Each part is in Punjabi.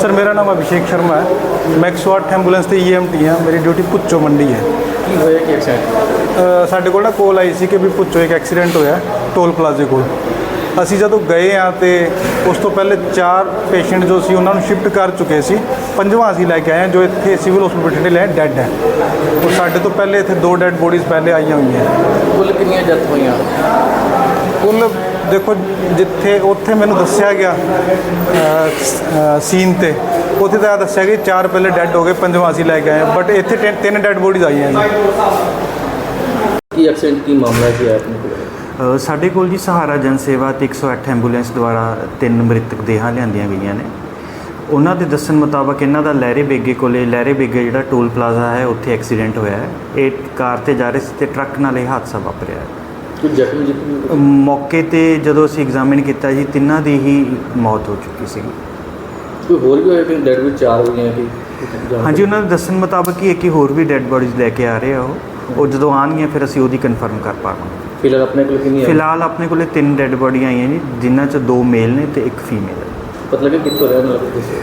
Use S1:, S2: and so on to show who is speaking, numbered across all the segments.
S1: ਸਰ ਮੇਰਾ ਨਾਮ ਅਭਿਸ਼ੇਕ ਸ਼ਰਮਾ ਹੈ। ਮੈਂ 108 ਐਂਬੂਲੈਂਸ ਤੇ ਈਐਮਟੀ ਹਾਂ। ਮੇਰੀ ਡਿਊਟੀ ਪੁੱਚੋ ਮੰਡੀ ਹੈ।
S2: ਕੀ ਹੋਇਆ? ਕਿ ਐਕਸੀਡੈਂਟ
S1: ਅ, ਸਾਡੇ ਕੋਲ ਨਾ ਕੋਲ ਆਈ ਸੀ ਕਿ ਵੀ ਪੁੱਚੋ ਇੱਕ ਐਕਸੀਡੈਂਟ ਹੋਇਆ ਟੋਲ ਪਲਾਜ਼ੇ ਕੋਲ। ਅਸੀਂ ਜਦੋਂ ਗਏ ਆ ਤੇ ਉਸ ਤੋਂ ਪਹਿਲੇ ਚਾਰ ਪੇਸ਼ੈਂਟ ਜੋ ਸੀ ਉਹਨਾਂ ਨੂੰ ਸ਼ਿਫਟ ਕਰ ਚੁੱਕੇ ਸੀ। ਪੰਜਵਾਂ ਅਸੀਂ ਲੈ ਕੇ ਆਏ ਜੋ ਇੱਥੇ ਸਿਵਲ ਹਸਪੀਟਲ ਬਠਿੰਡੇ ਲੈ ਡੈੱਡ ਹੈ। ਔਰ ਸਾਡੇ ਤੋਂ ਪਹਿਲੇ ਇੱਥੇ ਦੋ ਡੈੱਡ ਬੋਡੀਜ਼ ਪਹਿਲੇ ਆਈਆਂ ਹੋਈਆਂ।
S2: ਕੁੱਲ ਕਿੰਨੀਆਂ ਡੈਥ ਹੋਈਆਂ?
S1: ਕੁੱਲ ਦੇਖੋ ਜਿੱਥੇ ਉੱਥੇ ਮੈਨੂੰ ਦੱਸਿਆ ਗਿਆ ਸੀਨ ਤੇ ਉੱਥੇ ਤਾਂ ਦੱਸਿਆ ਕਿ ਚਾਰ ਪਹਿਲੇ ਡੈੱਡ ਹੋ ਗਏ ਪੰਜਵਾਂ ਅਸੀਂ ਲੈ ਕੇ ਆਏ ਬਟ ਇੱਥੇ ਤਿੰਨ- ਤਿੰਨ ਡੈੱਡ ਬੋਡੀਜ਼ ਆਈਆਂ ਜੀ।
S2: ਕੀ ਐਕਸੀਡੈਂਟ ਕੀ ਮਾਮਲਾ ਸੀ ਆਪਣੇ ਕੋਲ?
S3: ਅ, ਸਾਡੇ ਕੋਲ ਜੀ ਸਹਾਰਾ ਜਨ ਸੇਵਾ ਤੇ 108 ਐਂਬੂਲੈਂਸ ਦੁਆਰਾ ਤਿੰਨ ਮ੍ਰਿਤਕ ਦੇਹਾਂ ਲਿਆਂਦੀਆਂ ਗਈਆਂ ਨੇ। ਉਹਨਾਂ ਦੇ ਦੱਸਣ ਮੁਤਾਬਕ ਇਹਨਾਂ ਦਾ ਲਹਿਰੇ ਬੇਗੇ ਕੋਲੇ ਲਹਿਰੇ ਬੇਗੇ ਜਿਹੜਾ ਟੋਲ ਪਲਾਜ਼ਾ ਹੈ ਉੱਥੇ ਐਕਸੀਡੈਂਟ ਹੋਇਆ ਹੈ। ਇਹ ਕਾਰ ਤੇ ਜਾ ਰਹੇ ਸੀ ਤੇ ਟਰੱਕ ਨਾਲ ਇਹ ਹਾਦਸਾ ਵਾਪਰਿਆ ਹੈ।
S2: ਕੋਈ ਜ਼ਖਮੀ ਜ਼ਖਮੀ
S3: ਅ, ਮੌਕੇ ਤੇ ਜਦੋਂ ਅਸੀਂ ਐਗਜ਼ਾਮਿਨ ਕੀਤਾ ਜੀ ਤਿੰਨਾਂ ਦੀ ਹੀ ਮੌਤ ਹੋ ਚੁੱਕੀ ਸੀ
S2: ਕੋਈ ਹੋਰ ਵੀ ਹੋਇਆ ਕਿ ਡੈਡ ਵੀ ਚਾਰ ਹੋ ਗਈਆਂ ਕਿ
S3: ਹਾਂਜੀ ਉਹਨਾਂ ਦੇ ਦੱਸਣ ਮੁਤਾਬਕ ਹੀ ਇੱਕ ਹੀ ਹੋਰ ਵੀ ਡੈੱਡ ਬੋਡੀਜ਼ ਲੈ ਕੇ ਆ ਰਹੇ ਆ ਉਹ। ਉਹ ਜਦੋਂ ਆਉਣਗੀਆਂ ਫਿਰ ਅਸੀਂ ਉਹਦੀ ਕਨਫਰਮ ਕਰ ਪਾਵਾਂਗੇ।
S2: ਫਿਲਹਾਲ ਆਪਣੇ ਕੋਲ ਕਿੰਨੀ ਹੈ
S3: ਫਿਲਹਾਲ ਆਪਣੇ ਕੋਲੇ ਤਿੰਨ ਡੈੱਡ ਬੋਡੀਆਂ ਆਈਆਂ ਜੀ ਜਿਨ੍ਹਾਂ 'ਚ ਦੋ ਮੇਲ ਨੇ ਤੇ ਇੱਕ ਫੀਮੇਲ ਹੈ।
S2: ਪਤਾ ਕਿੱਥੋਂ ਰਹਿਣ ਵਾਲਾ ਤੁਸੀਂ?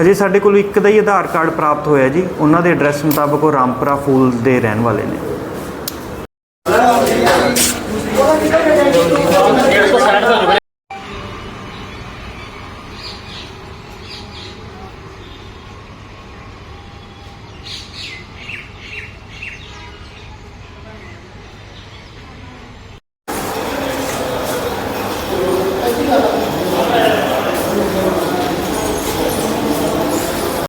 S3: ਹਜੇ ਸਾਡੇ ਕੋਲ ਇੱਕ ਦਾ ਹੀ ਆਧਾਰ ਕਾਰਡ ਪ੍ਰਾਪਤ ਹੋਇਆ ਜੀ। ਉਹਨਾਂ ਦੇ ਐਡਰੈਸ ਮੁਤਾਬਕ ਉਹ ਰਾਮਪੁਰਾ ਫੂਲ ਦੇ ਰਹਿਣ ਵਾਲੇ ਨੇ।
S2: Untuk